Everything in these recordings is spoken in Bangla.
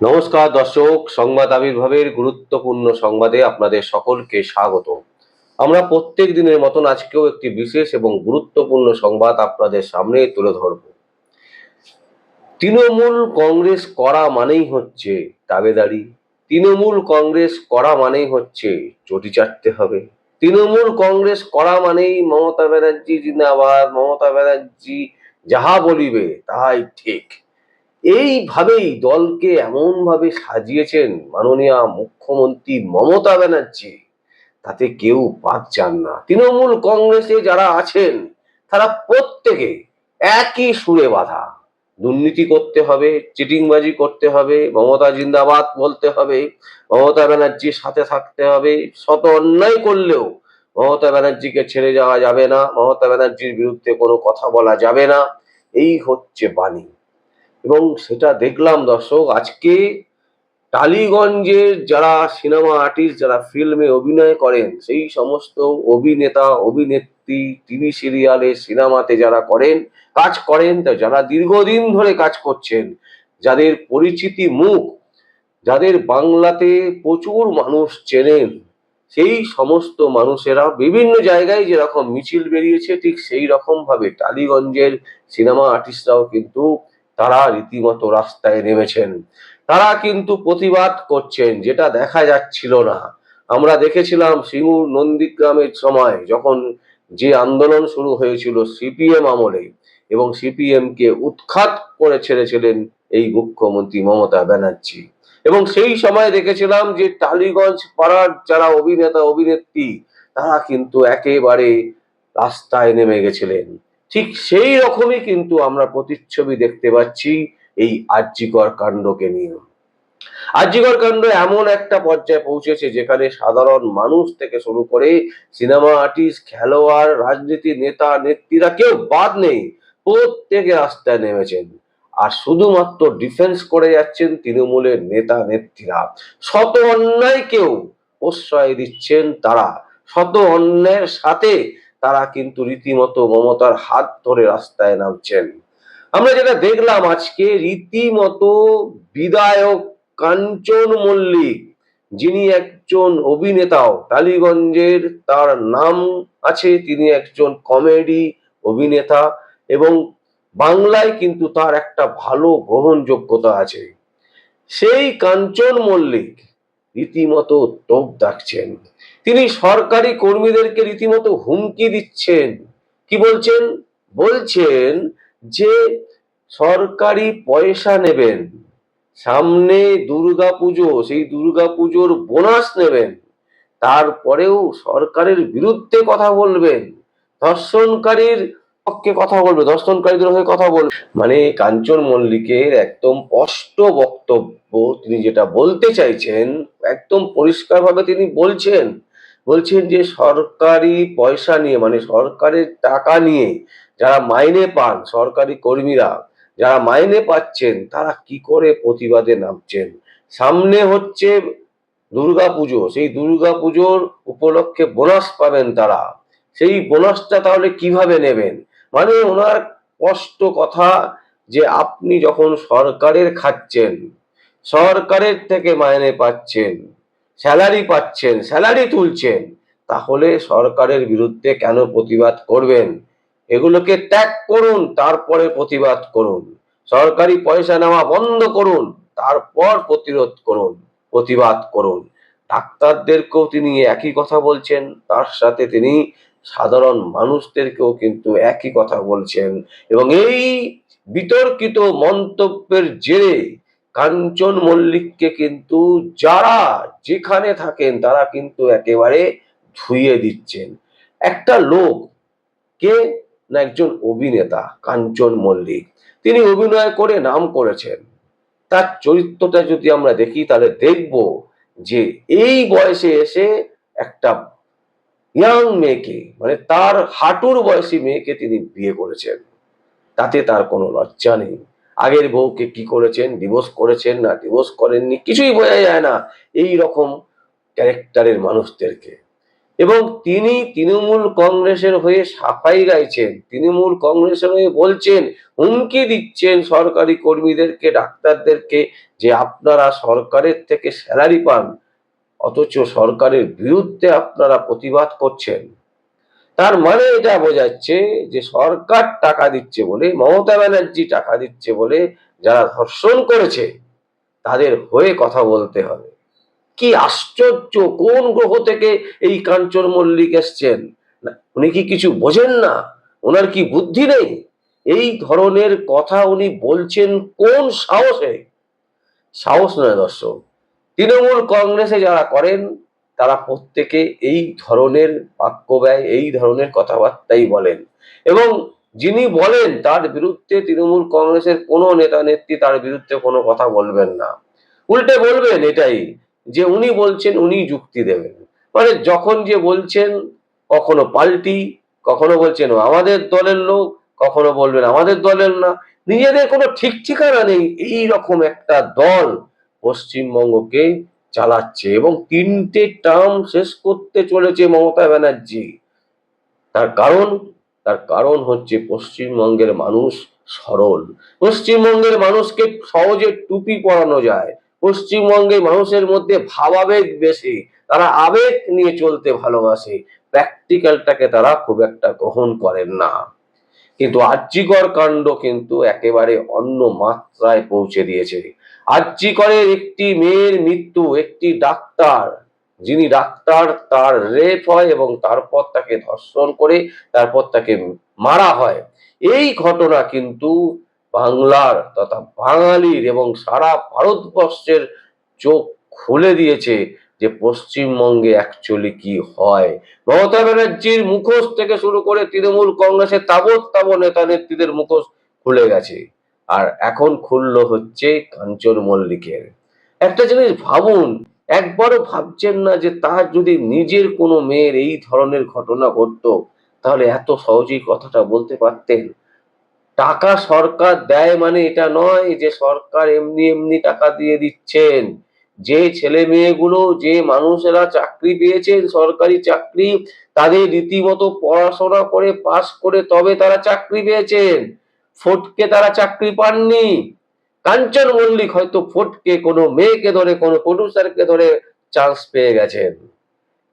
নমস্কার, দর্শক, সংবাদ আবির্ভাবের গুরুত্বপূর্ণ সংবাদে আপনাদের সকলকে স্বাগত আমরা প্রত্যেক দিনের মতন আজকেও একটি বিশেষ এবং গুরুত্বপূর্ণ সংবাদ আপনাদের সামনে তুলে ধরব। তৃণমূল কংগ্রেস করা মানেই হচ্ছে দাবেদারি তৃণমূল কংগ্রেস করা মানেই হচ্ছে চটি চাটতে হবে। তৃণমূল কংগ্রেস করা মানেই মমতা ব্যানার্জি জিন্দাবাদ, মমতা ব্যানার্জি যাহা বলিবে তাহাই ঠিক। এইভাবেই দলকে এমনভাবে সাজিয়েছেন মাননীয় মুখ্যমন্ত্রী মমতা ব্যানার্জি, তাতে কেউ বাদ যান না। তৃণমূল কংগ্রেসে যারা আছেন, তারা প্রত্যেকে একই সুরে বাধা। দুর্নীতি করতে হবে, চিটিংবাজি করতে হবে, মমতা জিন্দাবাদ বলতে হবে, মমতা ব্যানার্জির সাথে থাকতে হবে, শত অন্যায় করলেও মমতা ব্যানার্জিকে ছেড়ে যাওয়া যাবে না, মমতা ব্যানার্জির বিরুদ্ধে কোনো কথা বলা যাবে না। এই হচ্ছে বাণী। এবং সেটা দেখলাম দর্শক, আজকে টালিগঞ্জের যারা সিনেমা আর্টিস্ট যারা ফিল্মে অভিনয় করেন, সেই সমস্ত অভিনেতা, অভিনেত্রী টিভি সিরিয়ালে সিনেমাতে যারা করেন, কাজ করেন, তা যারা দীর্ঘদিন ধরে কাজ করছেন, যাদের পরিচিতি মুখ, যাদের বাংলাতে প্রচুর মানুষ চেনেন, সেই সমস্ত মানুষেরা বিভিন্ন জায়গায় যেরকম মিছিল বেরিয়েছে, ঠিক সেই রকম ভাবে টালিগঞ্জের সিনেমা আর্টিস্টরাও কিন্তু তারা রীতিমতো রাস্তায় নেমেছেন। তারা কিন্তু প্রতিবাদ করছেন, যেটা দেখা যাচ্ছিল না। আমরা দেখেছিলাম শিমুর নন্দীগ্রামের সময় যখন যে আন্দোলন শুরু হয়েছিল সিপিএম আমলে এবং সিপিএম কে উৎখাত করে ছেড়েছিলেন এই মুখ্যমন্ত্রী মমতা ব্যানার্জি। এবং সেই সময় দেখেছিলাম যে টালিগঞ্জ পাড়ার যারা অভিনেতা, অভিনেত্রী, তারা কিন্তু একেবারে রাস্তায় নেমে গেছিলেন। ঠিক সেই রকমই কিন্তু আমরা প্রতিচ্ছবি দেখতে পাচ্ছি এই আর্যিকর কাণ্ডকে নিয়ে। আর্যিকর কাণ্ড এমন একটা পর্যায়ে পৌঁছেছে যেখানে সাধারণ মানুষ থেকে শুরু করে সিনেমা আর্টিস্ট, খেলোয়াড়, রাজনীতি নেতা, নেত্রীরা কেউ বাদ নেই, প্রত্যেকে রাস্তায় নেমেছেন। আর শুধুমাত্র ডিফেন্স করে যাচ্ছেন তৃণমূলের নেতা, নেত্রীরা। শত অন্যায়কেও প্রশ্রয় দিচ্ছেন তারা। শত অন্যায়ের সাথে তারা কিন্তু রীতিমতো মমতার হাত ধরে রাস্তায় নামছেন। আমরা যেটা দেখলাম আজকে, রীতিমতো বিধায়ক কাঞ্চন মল্লিক, যিনি একজন অভিনেতাও, টালিগঞ্জের তার নাম আছে, তিনি একজন কমেডি অভিনেতা এবং বাংলায় কিন্তু তার একটা ভালো গ্রহণযোগ্যতা আছে। সেই কাঞ্চন মল্লিক রীতিমতো তোপ ডাকছেন। তিনি সরকারি কর্মীদেরকে রীতিমতো হুমকি দিচ্ছেন। কি বলছেন? বলছেন যে সরকারি পয়সা নেবেন, সামনে দুর্গা পুজো সেই দুর্গা পুজোর বোনাস নেবেন, তারপরেও সরকারের বিরুদ্ধে কথা বলবেন, ধর্ষণকারীর পক্ষে কথা বলবে ধর্ষণকারীদের হয়ে কথা বলবে মানে কাঞ্চন মল্লিকের একদম স্পষ্ট বক্তব্য তিনি যেটা বলতে চাইছেন, একদম পরিষ্কারভাবে তিনি বলছেন বলছেন যে সরকারি পয়সা নিয়ে মানে সরকারের টাকা নিয়ে যারা মাইনে পান সরকারি কর্মীরা, যারা মাইনে পাচ্ছেন, তারা কি করে প্রতিবাদে নামছেন? সামনে হচ্ছে দুর্গা পুজো সেই দুর্গা পুজোর উপলক্ষে বোনাস পাবেন তারা। সেই বোনাসটা তাহলে কীভাবে নেবেন? মানে ওনার স্পষ্ট কথা যে আপনি যখন সরকারের খাচ্ছেন, সরকারের থেকে মাইনে পাচ্ছেন স্যালারি পাচ্ছেন, স্যালারি তুলছেন, তাহলে সরকারের বিরুদ্ধে কেন প্রতিবাদ করবেন? এগুলোকে ত্যাগ করুন, তারপরে প্রতিবাদ করুন। সরকারি পয়সা নেওয়া বন্ধ করুন, তারপর প্রতিরোধ করুন, প্রতিবাদ করুন। ডাক্তারদেরকেও তিনি একই কথা বলছেন, তার সাথে তিনি সাধারণ মানুষদেরকেও কিন্তু একই কথা বলছেন। এবং এই বিতর্কিত মন্তব্যের জেরে কাঞ্চন মল্লিককে কিন্তু যারা যেখানে থাকেন, তারা কিন্তু একেবারে ধুইয়ে দিচ্ছেন। একটা লোক কে? না, একজন অভিনেতা, কাঞ্চন মল্লিক। তিনি অভিনয় করে নাম করেছেন। তার চরিত্রটা যদি আমরা দেখি, তাহলে দেখব যে এই বয়সে এসে একটা ইয়াং মেয়েকে মানে তার হাঁটুর বয়সী মেয়েকে তিনি বিয়ে করেছেন। তাতে তার কোনো লজ্জা নেই। আগের বউকে কি করেছেন ডিভোর্স করেছেন না ডিভোর্স করেননি, কিছুই বোঝা যায় না এই রকম ক্যারেক্টারের মানুষদেরকে। এবং তিনি তৃণমূল কংগ্রেসের হয়ে সাফাই গাইছেন, তৃণমূল কংগ্রেসের হয়ে বলছেন, হুমকি দিচ্ছেন সরকারি কর্মীদেরকে, ডাক্তারদেরকে যে আপনারা সরকারের থেকে স্যালারি পান, অথচ সরকারের বিরুদ্ধে আপনারা প্রতিবাদ করছেন। তার মানে এটা বোঝাচ্ছে যে সরকার টাকা দিচ্ছে বলে, মমতা ব্যানার্জি টাকা দিচ্ছে বলে যারা ধর্ষণ করেছে, তাদের হয়ে কথা বলতে হবে। কি আশ্চর্য, কোন গ্রহ থেকে এই কাঞ্চন মল্লিক এসছেন? উনি কি কিছু বোঝেন না? ওনার কি বুদ্ধি নেই? এই ধরনের কথা উনি বলছেন কোন সাহসে? সাহস নয় দর্শক, তৃণমূল কংগ্রেসে যারা করেন তারা প্রত্যেকে এই ধরনের বাক্য ব্যয়, এই ধরনের কথাবার্তাই বলেন। এবং যিনি বলেন, তার বিরুদ্ধে তৃণমূল কংগ্রেসের কোনো নেতা, নেত্রী তার বিরুদ্ধে কোনো কথা বলবেন না। উল্টে বলবেন এটাই যে উনি বলছেন, উনি যুক্তি দেবেন। মানে যখন যে বলছেন, কখনো পাল্টি, কখনো বলছেন আমাদের দলের লোক কখনো বলবেন, আমাদের দলের না নিজেদের কোনো ঠিক ঠিকানা নেই। এই রকম একটা দল পশ্চিমবঙ্গকে চালাচ্ছে এবং তিনটে টার্ম শেষ করতে চলেছে মমতা ব্যানার্জি। তার কারণ তার কারণ হচ্ছে পশ্চিমবঙ্গের মানুষ সরল। পশ্চিমবঙ্গের মানুষকে সহজে টুপি পরানো যায়। পশ্চিমবঙ্গের মানুষের মধ্যে ভাবাবেগ বেশি। তারা আবেগ নিয়ে চলতে ভালোবাসে। প্র্যাকটিক্যালটাকে তারা খুব একটা গ্রহণ করেন না। কিন্তু আর্যিকর কাণ্ড কিন্তু একেবারে অন্য মাত্রায় পৌঁছে দিয়েছে। আর্যিকরের একটি মেয়ের মৃত্যু, একটি ডাক্তার, যিনি ডাক্তার, তার রেপ হয় এবং তারপর তাকে ধর্ষণ করে তারপর তাকে মারা হয়। এই ঘটনা কিন্তু বাংলার তথা বাঙালির এবং সারা ভারতবর্ষের চোখ খুলে দিয়েছে। যে পশ্চিমবঙ্গে অ্যাকচুয়ালি কি হয়। মমতা ব্যানার্জির মুখোশ থেকে শুরু করে তৃণমূল কংগ্রেসের তাবৎ তাবৎ নেতা নেত্রীদের মুখোশ খুলে গেছে। আর এখন খুললো হচ্ছে কাঞ্চন মল্লিকের। একটা জিনিস ভাবুন, একবারও ভাবছেন না যে তার যদি নিজের কোনো মেয়ের এই ধরনের ঘটনা ঘটতো, তাহলে এত সহজেই কথাটা বলতে পারতেন। টাকা সরকার দেয় মানে এটা নয় যে সরকার এমনি এমনি টাকা দিয়ে দিচ্ছেন। যে ছেলে মেয়েগুলো, যে মানুষেরা চাকরি পেয়েছেন সরকারি চাকরি, তাদের রীতিমতো পড়াশোনা করে, পাশ করে তবে তারা চাকরি পেয়েছেন। ফটকে তারা চাকরি পাননি। কাঞ্চন মল্লিক হয়তো ফটকে কোনো মেয়েকে ধরে, কোনো প্রডিউসারকে ধরে চান্স পেয়ে গেছেন।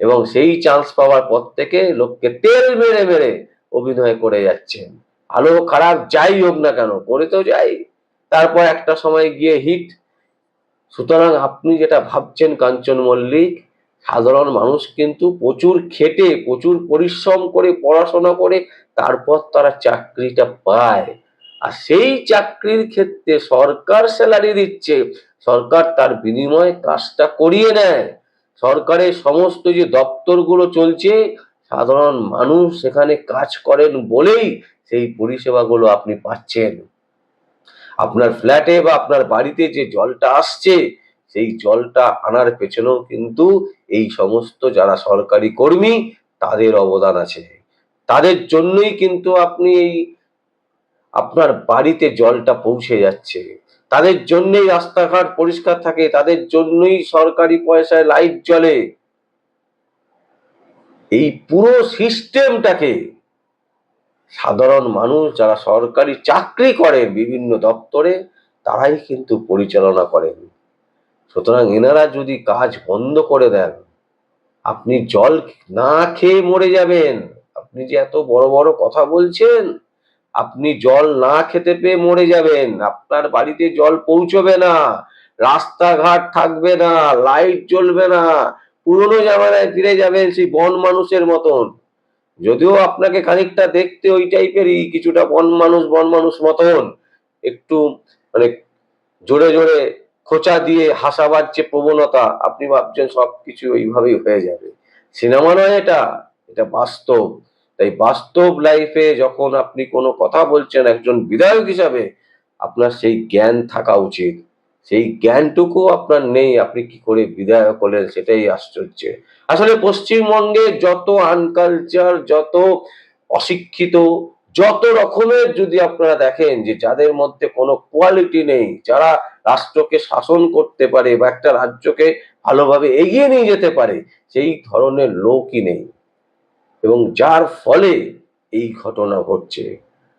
এবং সেই চান্স পাওয়ার পর থেকে লোককে তেল মেরে মেরে অভিনয় করে যাচ্ছেন। ভালো খারাপ যাই হোক না কেন, করে তো যাই। তারপর একটা সময় গিয়ে হিট সুতরাং আপনি যেটা ভাবছেন, কাঞ্চন মল্লিক, সাধারণ মানুষ কিন্তু প্রচুর খেটে, প্রচুর পরিশ্রম করে, পড়াশোনা করে, তারপর তারা চাকরিটা পায়। আর সেই চাকরির ক্ষেত্রে সরকার স্যালারি দিচ্ছে, সরকার তার বিনিময়ে কাজটা করিয়ে নেয়। সরকারের সমস্ত যে দপ্তরগুলো চলছে, সাধারণ মানুষ সেখানে কাজ করেন বলেই সেই পরিষেবাগুলো আপনি পাচ্ছেন। আপনার ফ্ল্যাটে বা আপনার বাড়িতে যে জলটা আসছে, সেই জলটা আনার পেছনেও কিন্তু এই সমস্ত যারা সরকারি কর্মী, তাদের অবদান আছে। তাদের জন্যই কিন্তু আপনি এই আপনার বাড়িতে জলটা পৌঁছে যাচ্ছে। তাদের জন্যই রাস্তাঘাট পরিষ্কার থাকে, তাদের জন্যই সরকারি পয়সায় লাইট জ্বলে। এই পুরো সিস্টেমটাকে সাধারণ মানুষ যারা সরকারি চাকরি করেন বিভিন্ন দপ্তরে, তারাই কিন্তু পরিচালনা করেন। সুতরাং এনারা যদি কাজ বন্ধ করে দেন, আপনি জল না খেয়ে মরে যাবেন। আপনি যে এত বড় বড় কথা বলছেন, আপনি জল না খেতে পেয়ে মরে যাবেন। আপনার বাড়িতে জল পৌঁছবে না, রাস্তাঘাট থাকবে না, লাইট জ্বলবে না, পুরনো জামানায় ফিরে যাবেন সেই বন মানুষের মতন। যদিও আপনাকে খানিকটা দেখতে ওই টাইপেরই কিছুটা বন মানুষ বন মানুষ মতন, একটু মানে জোরে জোরে খোঁচা দিয়ে হাসাবার যে প্রবণতা, আপনি ভাবছেন সবকিছু ওইভাবেই হয়ে যাবে। সিনেমা নয় এটা এটা বাস্তব। তাই বাস্তব লাইফে যখন আপনি কোনো কথা বলছেন একজন বিধায়ক হিসাবে, আপনার সেই জ্ঞান থাকা উচিত। সেই জ্ঞানটুকু আপনার নেই, আপনি কি করে বিধায়ক হলেন সেটাই আশ্চর্য। আসলে পশ্চিমবঙ্গে যত আনকালচার যত অশিক্ষিত, যত রকমের যদি আপনারা দেখেন যে যাদের মধ্যে কোনো কোয়ালিটি নেই, যারা রাষ্ট্রকে শাসন করতে পারে বা একটা রাজ্যকে ভালোভাবে এগিয়ে নিয়ে যেতে পারে, সেই ধরনের লোকই নেই। এবং যার ফলে এই ঘটনা ঘটছে।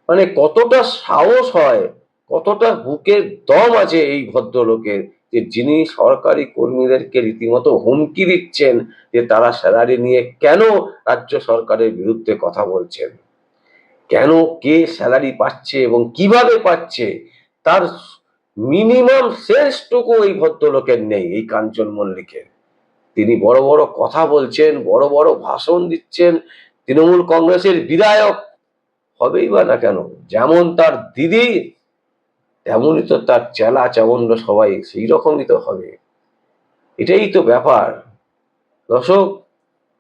মানে কতটা সাহস হয় কতটা বুকের দম আছে এই ভদ্রলোকের যে যিনি সরকারি কর্মীদেরকে রীতিমতো হুমকি দিচ্ছেন যে তারা স্যালারি নিয়ে কেন রাজ্য সরকারের বিরুদ্ধে কথা বলছেন? কেন কে স্যালারি পাচ্ছে এবং কীভাবে পাচ্ছে? তার মিনিমাম সেন্সটুকু এই ভদ্রলোকের নেই এই কাঞ্চন মল্লিকের তিনি বড় বড় কথা বলছেন, বড় বড় ভাষণ দিচ্ছেন, তৃণমূল কংগ্রেসের বিধায়ক। হবেই বা না কেন? যেমন তার দিদি তেমনই তো তার চেলা চামন্ড সবাই, সেই রকমই তো হবে। এটাই তো ব্যাপার। দর্শক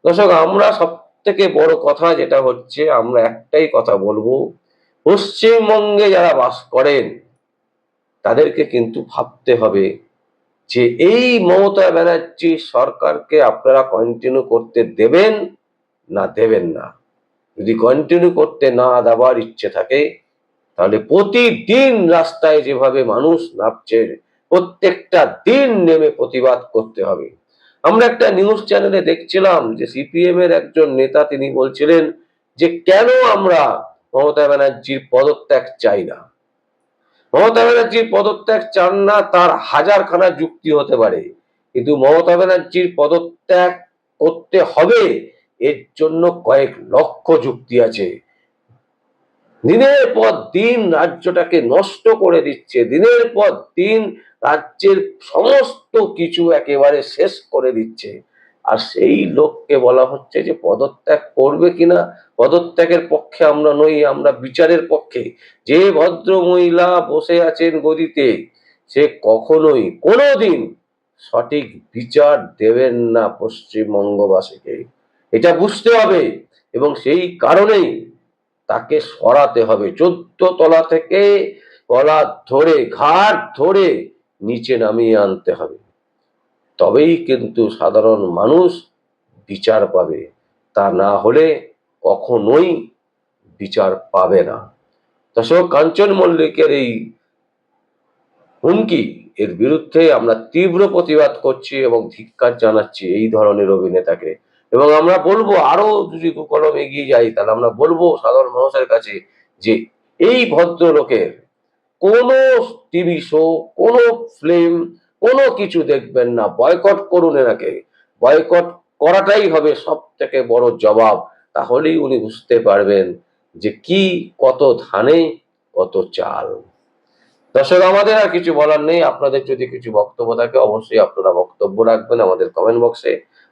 দর্শক, আমরা সব থেকে বড় কথা যেটা হচ্ছে, আমরা একটাই কথা বলব। পশ্চিমবঙ্গে যারা বাস করেন, তাদেরকে কিন্তু ভাবতে হবে যে এই মমতা ব্যানার্জি সরকারকে আপনারা কন্টিনিউ করতে দেবেন না দেবেন না। যদি কন্টিনিউ করতে না দেওয়ার ইচ্ছে থাকে তাহলে প্রতিদিন রাস্তায় যেভাবে মানুষ নামছে, প্রত্যেকটা দিন নেমে প্রতিবাদ করতে হবে। আমরা একটা নিউজ চ্যানেলে দেখছিলাম যে সিপিএম এর একজন নেতা তিনি বলছিলেন যে কেন আমরা মমতা ব্যানার্জির পদত্যাগ চাই না? মমতা ব্যানার্জির পদত্যাগ চান না, তার হাজারখানা যুক্তি হতে পারে। কিন্তু মমতা ব্যানার্জির পদত্যাগ করতে হবে, এর জন্য কয়েক লক্ষ যুক্তি আছে। দিনের পর দিন রাজ্যটাকে নষ্ট করে দিচ্ছে, দিনের পর দিন রাজ্যের সমস্ত কিছু একেবারে শেষ করে দিচ্ছে। আর সেই লোককে বলা হচ্ছে যে পদত্যাগ করবে কিনা, পদত্যাগের পক্ষে আমরা নই, আমরা বিচারের পক্ষে। যে ভদ্র মহিলা বসে আছেন গদিতে, সে কখনোই কোনোদিন সঠিক বিচার দেবেন না পশ্চিমবঙ্গবাসীকে। এটা বুঝতে হবে এবং সেই কারণেই তাকে সরাতে হবে। চোদ্দ তলা থেকে গলা ধরে ঘাট ধরে নিচে নামিয়ে আনতে হবে। তবেই কিন্তু সাধারণ মানুষ বিচার পাবে। তা না হলে কখনোই বিচার পাবে না। দর্শক, কাঞ্চন মল্লিকের এই হুমকি, এর বিরুদ্ধে আমরা তীব্র প্রতিবাদ করছি এবং ধিক্কার জানাচ্ছি এই ধরনের অভিনেতাকে। এবং আমরা বলব, আরও যদি কলম এগিয়ে যাই, তাহলে আমরা বলব সাধারণ মানুষের কাছে যে, এই ভদ্রলোকের কোনো টিভি শো কোনো ফিল্ম কোনো কিছু দেখবেন না। বয়কট করুন এনাকে। বয়কট করাটাই হবে সব থেকে বড় জবাব। তাহলেই উনি বুঝতে পারবেন যে কি কত ধানে, কত চাল। দর্শক, আমাদের আর কিছু বলার নেই। আপনাদের যদি কিছু বক্তব্য থাকে, অবশ্যই আপনারা বক্তব্য রাখবেন আমাদের কমেন্ট বক্সে